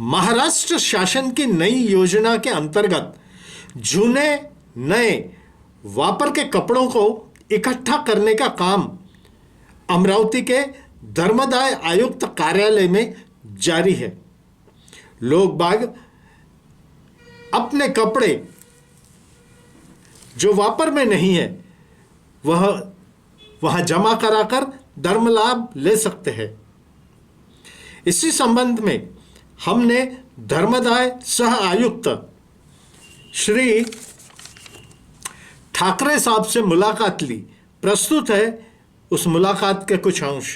महाराष्ट्र शासन की नई योजना के अंतर्गत जूने नए वापर के कपड़ों को इकट्ठा करने का काम अमरावती के धर्मदाय आयुक्त कार्यालय में जारी है। लोग बाग अपने कपड़े जो वापर में नहीं है, वह वह जमा कराकर धर्म लाभ ले सकते हैं। इसी संबंध में हमने धर्मदाय सह आयुक्त श्री ठाकरे साहब से मुलाकात ली। प्रस्तुत है उस मुलाकात के कुछ अंश।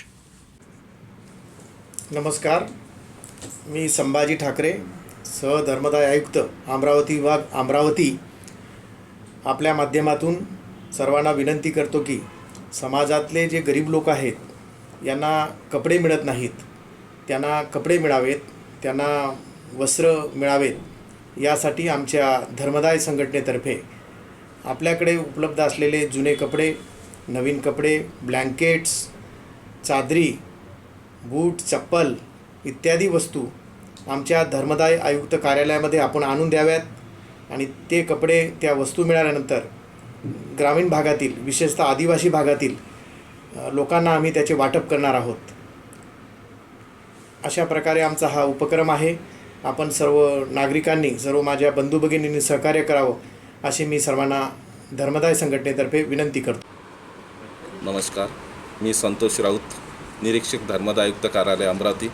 नमस्कार मी संभाजी ठाकरे सहधर्मदाय आयुक्त अमरावती विभाग अमरावती। आपल्या माध्यमातून सर्वांना विनंती करतो की समाजातले जे गरीब लोक आहेत यांना कपडे मिळत नाहीत त्यांना कपडे मिळावेत त्यांना वस्त्र मिळावेत यासाठी आमच्या धर्मदाय संघटनेतर्फे आपल्याकडे उपलब्ध असलेले जुने कपडे नवीन कपडे ब्लँकेट्स चादरी बूट चप्पल इत्यादी वस्तू आमच्या धर्मदाय आयुक्त कार्यालयामध्ये आपण आणून द्याव्यात आणि ते कपडे त्या वस्तू मिळाल्यानंतर ग्रामीण भागातील विशेषतः आदिवासी भागातील लोकांना आम्ही त्याचे वाटप करणार आहोत. अशा प्रकारे आमचा हा उपक्रम आहे. आपण सर्व नागरिकांनी सर्व माझ्या बंधू भगिनींनी सहकार्य करावं अशी मी सर्वांना धर्मदाय संघटनेतर्फे विनंती करतो. नमस्कार. मी संतोष राऊत निरीक्षक धर्मदाय आयुक्त कार्यालय अमरावती.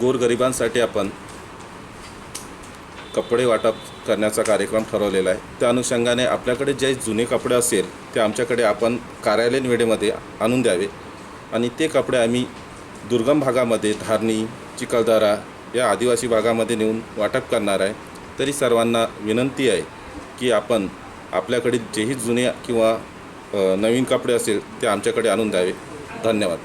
गोरगरिबांसाठी आपण कपडे वाटप करण्याचा कार्यक्रम ठरवलेला आहे. त्या अनुषंगाने आपल्याकडे जे जुने कपडे असेल ते आमच्याकडे आपण कार्यालयीन वेळेमध्ये आणून द्यावे आणि ते कपडे आम्ही दुर्गम भागामध्ये धारणी चिखलदरा या आदिवासी भागामध्ये नेऊन वाटप करणार आहे. तरी सर्वांना विनंती आहे की आपण आपल्याकडे जेही जुने किंवा नवीन कपडे असेल ते आमच्याकडे आणून द्यावे. धन्यवाद.